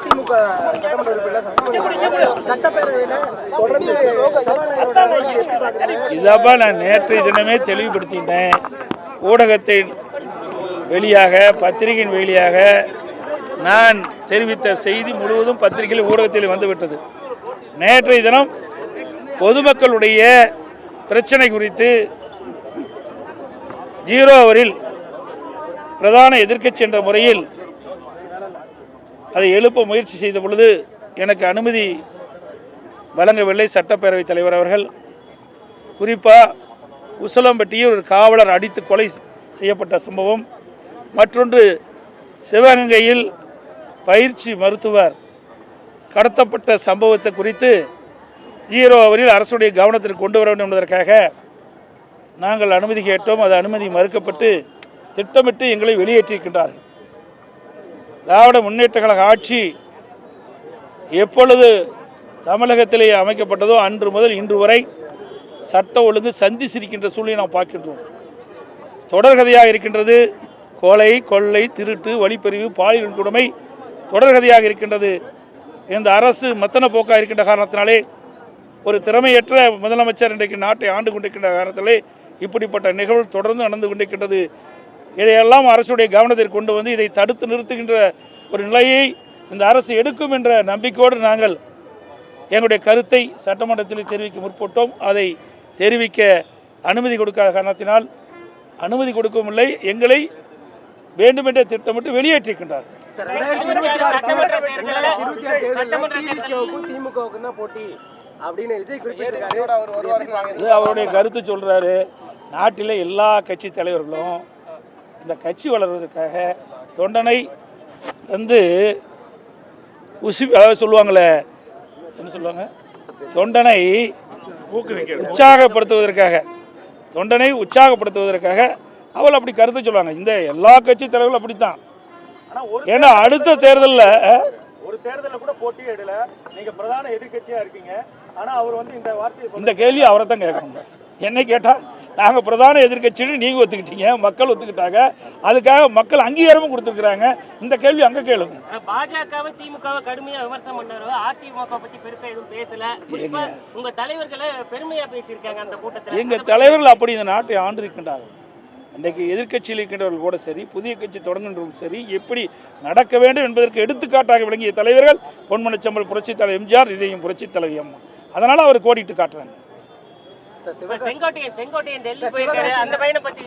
அதிமுக இதப்பா நான் நேற்றைய தினமே தெளிவுபடுத்திட்டேன். ஊடகத்தின் வெளியாக பத்திரிகையின் வெளியாக நான் தெரிவித்த செய்தி முழுவதும் பத்திரிகையில் ஊடகத்தில் வந்துவிட்டது. நேற்றைய தினம் பொதுமக்களுடைய பிரச்சனை குறித்து ஜீரோ அவரில் பிரதான எதிர்க்கட்சி என்ற முறையில் அதை எழுப்ப முயற்சி செய்த பொழுது எனக்கு அனுமதி வழங்கவில்லை சட்டப்பேரவைத் தலைவர் அவர்கள். குறிப்பாக உசலம்பட்டியில் ஒரு காவலர் அடித்து கொலை செய்யப்பட்ட சம்பவம். மற்றொன்று சிவகங்கையில் பயிற்சி மருத்துவர் கடத்தப்பட்ட சம்பவத்தை குறித்து ஜீரோ அவரில் அரசுடைய கவனத்திற்கு கொண்டு வர வேண்டும் என்பதற்காக நாங்கள் அனுமதி கேட்டோம். அது அனுமதி மறுக்கப்பட்டு திட்டமிட்டு எங்களை வெளியேற்றியிருக்கின்றார்கள். திராவிட முன்னேற்ற கழக ஆட்சி எப்பொழுது தமிழகத்திலே அமைக்கப்பட்டதோ அன்று முதல் இன்று வரை சட்ட ஒழுங்கு சந்தி சிரிக்கின்ற சூழ்நிலை நாம் பார்க்கின்றோம். தொடர்கதையாக இருக்கின்றது கொலை கொள்ளை திருட்டு வழிப்பறிவு பாலியல் கொடுமை தொடர்கதையாக இருக்கின்றது. இந்த அரசு மத்தன போக்காக இருக்கின்ற காரணத்தினாலே ஒரு திறமையற்ற முதலமைச்சர் இன்றைக்கு நாட்டை ஆண்டு கொண்டிருக்கின்ற காரணத்திலே இப்படிப்பட்ட நிகழ்வு தொடர்ந்து நடந்து கொண்டிருக்கின்றது. இதையெல்லாம் அரசுடைய கவனத்திற்கு கொண்டு வந்து இதை தடுத்து நிறுத்துகின்ற ஒரு நிலையை இந்த அரசு எடுக்கும் என்ற நம்பிக்கையோடு நாங்கள் எங்களுடைய கருத்தை சட்டமன்றத்தில் தெரிவிக்க முற்பட்டோம். அதை தெரிவிக்க அனுமதி கொடுக்காத காரணத்தினால் அனுமதி கொடுக்கவில்லை எங்களை வேண்டுமென்றே திட்டமிட்டு வெளியேற்றிருக்கின்றார் அவருடைய கருத்து சொல்றாரு. நாட்டில் எல்லா கட்சி தலைவர்களும் இந்த கட்சி வளர்வதற்காக தொண்டனை வந்து உசி அதாவது சொல்லுவாங்களே என்ன சொல்லுவாங்க? தொண்டனை உற்சாகப்படுத்துவதற்காக தொண்டனை உற்சாகப்படுத்துவதற்காக அவள் அப்படி கருத்து சொல்லுவாங்க. இந்த எல்லா கட்சி தலைவர்களும் அப்படித்தான். ஏன்னா அடுத்த தேர்தலில் ஒரு தேர்தல்ல கூட போட்டியே இடல நீங்க பிரதான எதிர்க்கட்சியா இருக்கீங்க. ஆனா அவர் வந்து இந்த வார்த்தையை இந்த கேள்வி அவரை தான் கேட்கணும். என்னை கேட்டால் நாங்கள் பிரதான எதிர்க்கட்சின்னு நீங்கள் ஒத்துக்கிட்டீங்க மக்கள் ஒத்துக்கிட்டாங்க. அதுக்காக மக்கள் அங்கீகாரமும் கொடுத்துருக்குறாங்க. இந்த கேள்வி அங்கே கேளுங்க. பாஜகவை திமுகவை கடுமையா விமர்சனம் பண்ணாரு அதிமுக பத்தி பெருசா எதுவும் பேசல. குறிப்பா உங்க தலைவர்களை பெருமையா பேசியிருக்காங்க அந்த கூட்டத்துல. எங்கள் தலைவர்கள் அப்படி இந்த நாட்டை ஆண்டு இருக்கின்றார்கள் இன்றைக்கு எதிர்க்கட்சியில் இருக்கின்றவர்கள் கூட சரி புதிய கட்சி தொடங்குகின்றவர்கள் சரி எப்படி நடக்க வேண்டும் என்பதற்கு எடுத்துக்காட்டாக விளங்கிய தலைவர்கள் பொன்மனச்சம்பல் புரட்சித் தலைவர் எம்ஜிஆர் இதையும் புரட்சித் தலைவி அம்மா அதனால் அவர் கோடிட்டு காட்டுறாங்க. செங்கோட்டையன் செங்கோட்டையன் டெல்லி போயிருக்காரு. அந்த பையனை பத்தி